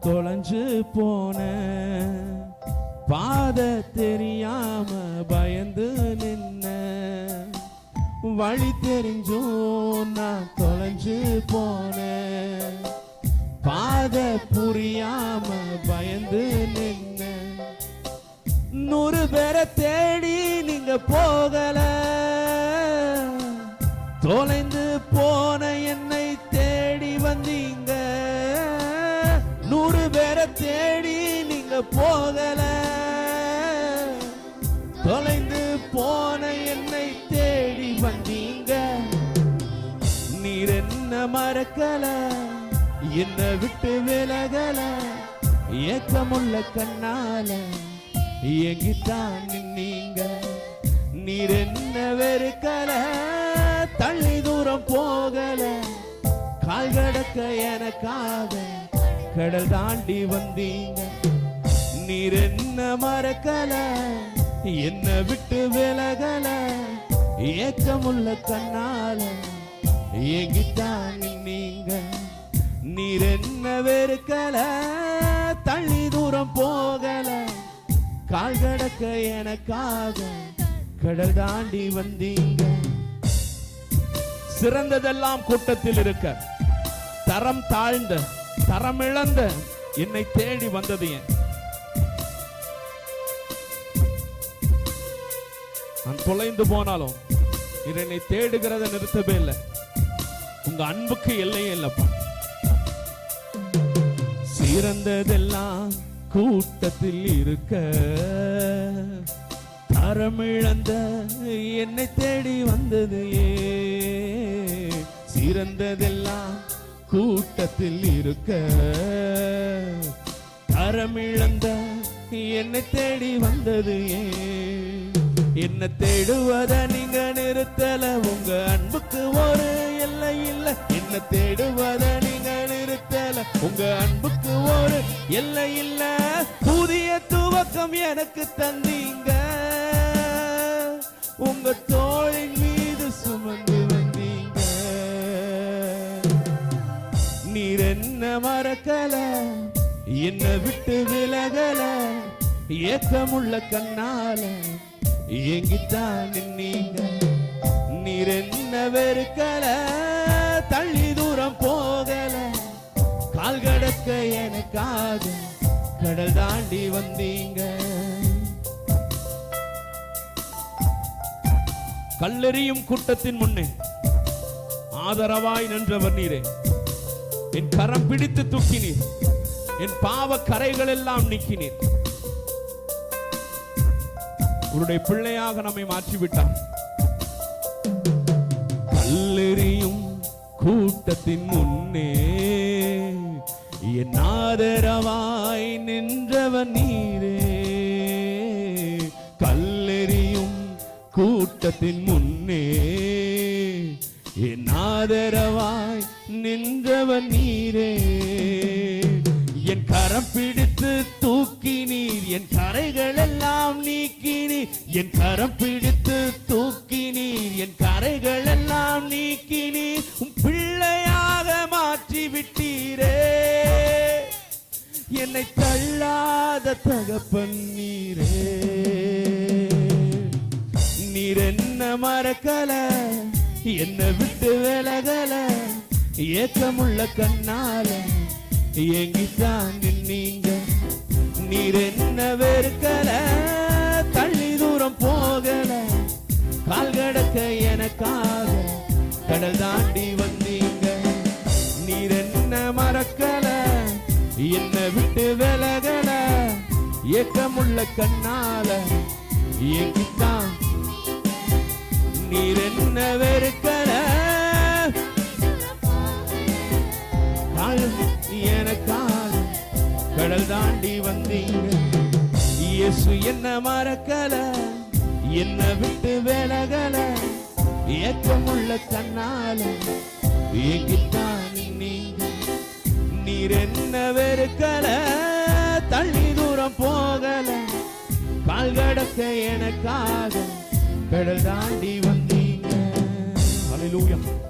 தொலைஞ்சு போன. பாத தெரியாம பயந்து நின்ன. வழி தெரிஞ்சும் நான் தொலைஞ்சு போனேன் பாத புரியாம பயந்து நின்ன. நூறு பேரை தேடி நீங்க போகல. பேரை தேடி நீங்க போகல. தொலைந்து போன என்னை தேடி வந்தீங்க. நீர் என்ன மறக்கல என்ன விட்டு விலகல. ஏக்கமுள்ள கண்ணால எங்கித்தான் நின்னீங்க. நீர் என்ன வெறுக்கல தள்ளி தூரம் போகல. கால் கடக்க எனக்காக கடல் தாண்டி வந்தீங்க. நீர் என்ன மறக்கல என்ன விட்டு விலகல ஏக்கமுள்ள கண்ணால ஏங்கித்தான் நீங்க நீர் என்ன வெறுக்கல தள்ளி தூரம் போகல. கால் கடக்க எனக்காக கடல் தாண்டி வந்தீங்க. சிறந்ததெல்லாம் கூட்டத்தில் இருக்க தரம் தாழ்ந்த தரமிழந்த என்னை தேடி வந்தது ஏன்? நான் தொலைந்து போனாலும் நீர் என்னை தேடுகிறத நிறுத்தவே இல்லை. உங்க அன்புக்கு எல்லையே இல்லப்பா. சிறந்ததெல்லாம் கூட்டத்தில் இருக்க தரமிழந்த என்னை தேடி வந்தது ஏ சிறந்ததெல்லாம் கூட்டத்தில் இருக்க தரமிழந்த என்னை தேடி வந்தது என்ன தேடுவத நீங்க நிறுத்தல உங்க அன்புக்கு ஒரு எல்லை இல்ல. என்ன தேடுவத நீங்க நிறுத்தல உங்க அன்புக்கு ஒரு எல்லை இல்ல. புதிய துவக்கம் எனக்கு தந்தீங்க. உங்க தோளின் மீது சுமந்து என்ன மறக்கல என்ன விட்டு விலகல ஏக்கமுள்ள கண்ணால எங்கித்தான் நீங்க நீர் என்ன வெறுக்கல தள்ளி தூரம் போகல கால் கடக்க எனக்காக கடல் தாண்டி வந்தீங்க. கல்லெறியும் கூட்டத்தின் முன்னே ஆதரவாய் நின்றவர் நீரே. என் கரம் பிடித்து தூக்கினீர். என் பாவ கரைகள் எல்லாம் நீக்கினீர். உன்னுடைய பிள்ளையாக நம்மை மாற்றிவிட்டார். கல்லெறியும் கூட்டத்தின் முன்னே என் ஆதரவாய் நின்றவன் நீரே. கல்லெறியும் கூட்டத்தின் முன்னே என் ஆதரவாய் நின்றவன் நீரே. என் கரம் பிடித்து தூக்கி நீர் என் கரைகள் எல்லாம் நீக்கி நீர் என் கரம் பிடித்து தூக்கி நீர் என் கரைகள் எல்லாம் நீக்கி நீர் பிள்ளையாக மாற்றி விட்டீரே என்னை தள்ளாத தகப்பன் நீரே. நீர் என்ன மறக்கலை? என்ன விட்டு விலகல. ஏக்கமுள்ள கண்ணால எங்கித்தான் நீங்க. நீர் என்ன வெறுக்கல. தள்ளி தூரம் போகல. கால் கடக்க எனக்காக கடல் தாண்டி வந்தீங்க. நீர் என்ன மறக்கல. என்ன விட்டு விலகல. ஏக்கமுள்ள கண்ணால எங்கித்தான் நீர் என்ன வெறுக்கல? காலம் எனக்காக கடல் தாண்டி வந்தீங்க. இயேசு என்ன மறக்கல? என்ன விட்டு விலகல? ஏக்கமுள்ள கண்ணால ஏங்கித்தான் நீங்க. நீர் என்ன வெறுக்கல? தள்ளி தூரம் போகல. கால் கடக்க எனக்காக கடல் தாண்டி வந்த Hallelujah.